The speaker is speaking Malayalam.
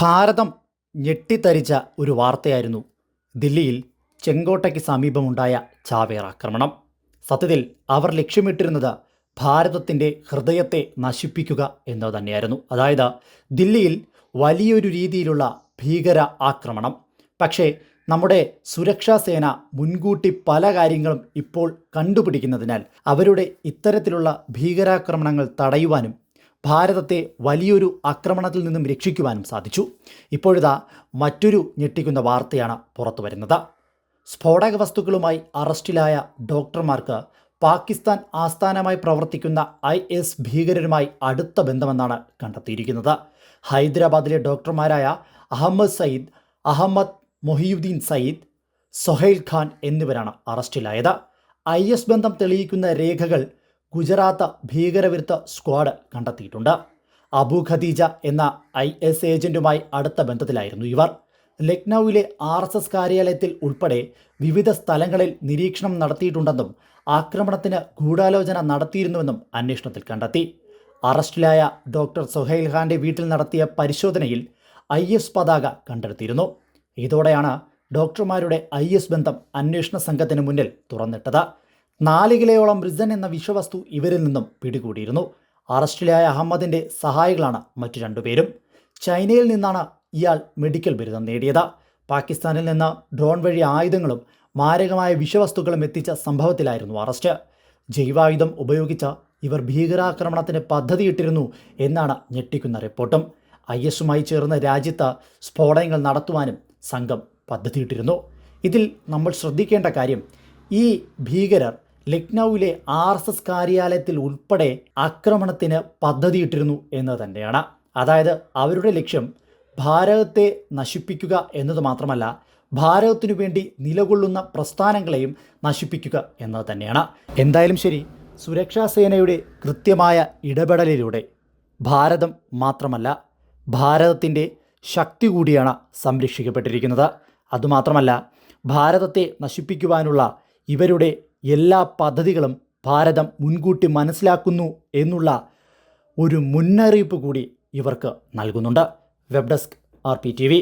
ഭാരതം ഞെട്ടിത്തരിച്ച ഒരു വാർത്തയായിരുന്നു. ദില്ലിയിൽ ചെങ്കോട്ടയ്ക്ക് സമീപമുണ്ടായ ചാവേർ ആക്രമണം സത്യത്തിൽ അവർ ലക്ഷ്യമിട്ടിരുന്നത് ഭാരതത്തിന്റെ ഹൃദയത്തെ നശിപ്പിക്കുക എന്നത് തന്നെയായിരുന്നു. അതായത് ദില്ലിയിൽ വലിയൊരു രീതിയിലുള്ള ഭീകര ആക്രമണം. പക്ഷേ നമ്മുടെ സുരക്ഷാ സേന മുൻകൂട്ടി പല കാര്യങ്ങളും ഇപ്പോൾ കണ്ടുപിടിക്കുന്നതിനാൽ അവരുടെ ഇത്തരത്തിലുള്ള ഭീകരാക്രമണങ്ങൾ തടയുവാനും ഭാരതത്തെ വലിയൊരു ആക്രമണത്തിൽ നിന്നും രക്ഷിക്കുവാനും സാധിച്ചു. ഇപ്പോഴിതാ മറ്റൊരു ഞെട്ടിക്കുന്ന വാർത്തയാണ് പുറത്തു വരുന്നത്. സ്ഫോടക വസ്തുക്കളുമായി അറസ്റ്റിലായ ഡോക്ടർമാർക്ക് പാകിസ്ഥാൻ ആസ്ഥാനമായി പ്രവർത്തിക്കുന്ന ഐ എസ് ഭീകരരുമായി അടുത്ത ബന്ധമെന്നാണ് കണ്ടെത്തിയിരിക്കുന്നത്. ഹൈദരാബാദിലെ ഡോക്ടർമാരായ അഹമ്മദ് സയ്യിദ് അഹമ്മദ് മൊഹിയുദ്ദീൻ സയ്യിദ് സൊഹൈൽ ഖാൻ എന്നിവരാണ് അറസ്റ്റിലായത്. ഐ എസ് ബന്ധം തെളിയിക്കുന്ന രേഖകൾ ഗുജറാത്ത് ഭീകരവിരുദ്ധ സ്ക്വാഡ് കണ്ടെത്തിയിട്ടുണ്ട്. അബു ഖദീജ എന്ന ഐ എസ് ഏജന്റുമായി അടുത്ത ബന്ധത്തിലായിരുന്നു ഇവർ. ലക്നൌവിലെ ആർ എസ് എസ് കാര്യാലയത്തിൽ ഉൾപ്പെടെ വിവിധ സ്ഥലങ്ങളിൽ നിരീക്ഷണം നടത്തിയിട്ടുണ്ടെന്നും ആക്രമണത്തിന് ഗൂഢാലോചന നടത്തിയിരുന്നുവെന്നും അന്വേഷണത്തിൽ കണ്ടെത്തി. അറസ്റ്റിലായ ഡോക്ടർ സുഹൈൽ ഖാന്റെ വീട്ടിൽ നടത്തിയ പരിശോധനയിൽ ഐ എസ് പതാക കണ്ടെടുത്തിരുന്നു. ഇതോടെയാണ് ഡോക്ടർമാരുടെ ഐ എസ് ബന്ധം അന്വേഷണ സംഘത്തിന് മുന്നിൽ തുറന്നിട്ടത്. നാല് കിലോയോളം ബ്രിസൻ എന്ന വിഷവസ്തു ഇവരിൽ നിന്നും പിടികൂടിയിരുന്നു. അറസ്റ്റിലായ അഹമ്മദിന്റെ സഹായികളാണ് മറ്റു രണ്ടുപേരും. ചൈനയിൽ നിന്നാണ് ഇയാൾ മെഡിക്കൽ ബിരുദം നേടിയത്. പാകിസ്ഥാനിൽ നിന്ന് ഡ്രോൺ വഴി ആയുധങ്ങളും മാരകമായ വിഷവസ്തുക്കളും എത്തിച്ച സംഭവത്തിലായിരുന്നു അറസ്റ്റ്. ജൈവായുധം ഉപയോഗിച്ച ഇവർ ഭീകരാക്രമണത്തിന് പദ്ധതിയിട്ടിരുന്നു എന്നാണ് ഞെട്ടിക്കുന്ന റിപ്പോർട്ടും. ഐ എസുമായി ചേർന്ന് രാജ്യത്ത് സ്ഫോടനങ്ങൾ നടത്തുവാനും സംഘം പദ്ധതിയിട്ടിരുന്നു. ഇതിൽ നമ്മൾ ശ്രദ്ധിക്കേണ്ട കാര്യം ഈ ഭീകരർ ലക്നൌവിലെ ആർ എസ് എസ് കാര്യാലയത്തിൽ ഉൾപ്പെടെ ആക്രമണത്തിന് പദ്ധതിയിട്ടിരുന്നു എന്ന് തന്നെയാണ്. അതായത് അവരുടെ ലക്ഷ്യം ഭാരതത്തെ നശിപ്പിക്കുക എന്നത് മാത്രമല്ല ഭാരതത്തിനു വേണ്ടി നിലകൊള്ളുന്ന പ്രസ്ഥാനങ്ങളെയും നശിപ്പിക്കുക എന്നത് തന്നെയാണ്. എന്തായാലും ശരി സുരക്ഷാ സേനയുടെ കൃത്യമായ ഇടപെടലിലൂടെ ഭാരതം മാത്രമല്ല ഭാരതത്തിന്റെ ശക്തി കൂടിയാണ് സംരക്ഷിക്കപ്പെട്ടിരിക്കുന്നത്. അതുമാത്രമല്ല ഭാരതത്തെ നശിപ്പിക്കുവാനുള്ള ഇവരുടെ എല്ലാ പദ്ധതികളും ഭാരതം മുൻകൂട്ടി മനസ്സിലാക്കുന്നു എന്നുള്ള ഒരു മുന്നറിയിപ്പ് കൂടി ഇവർക്ക് നൽകുന്നുണ്ട്. Web desk R P T V.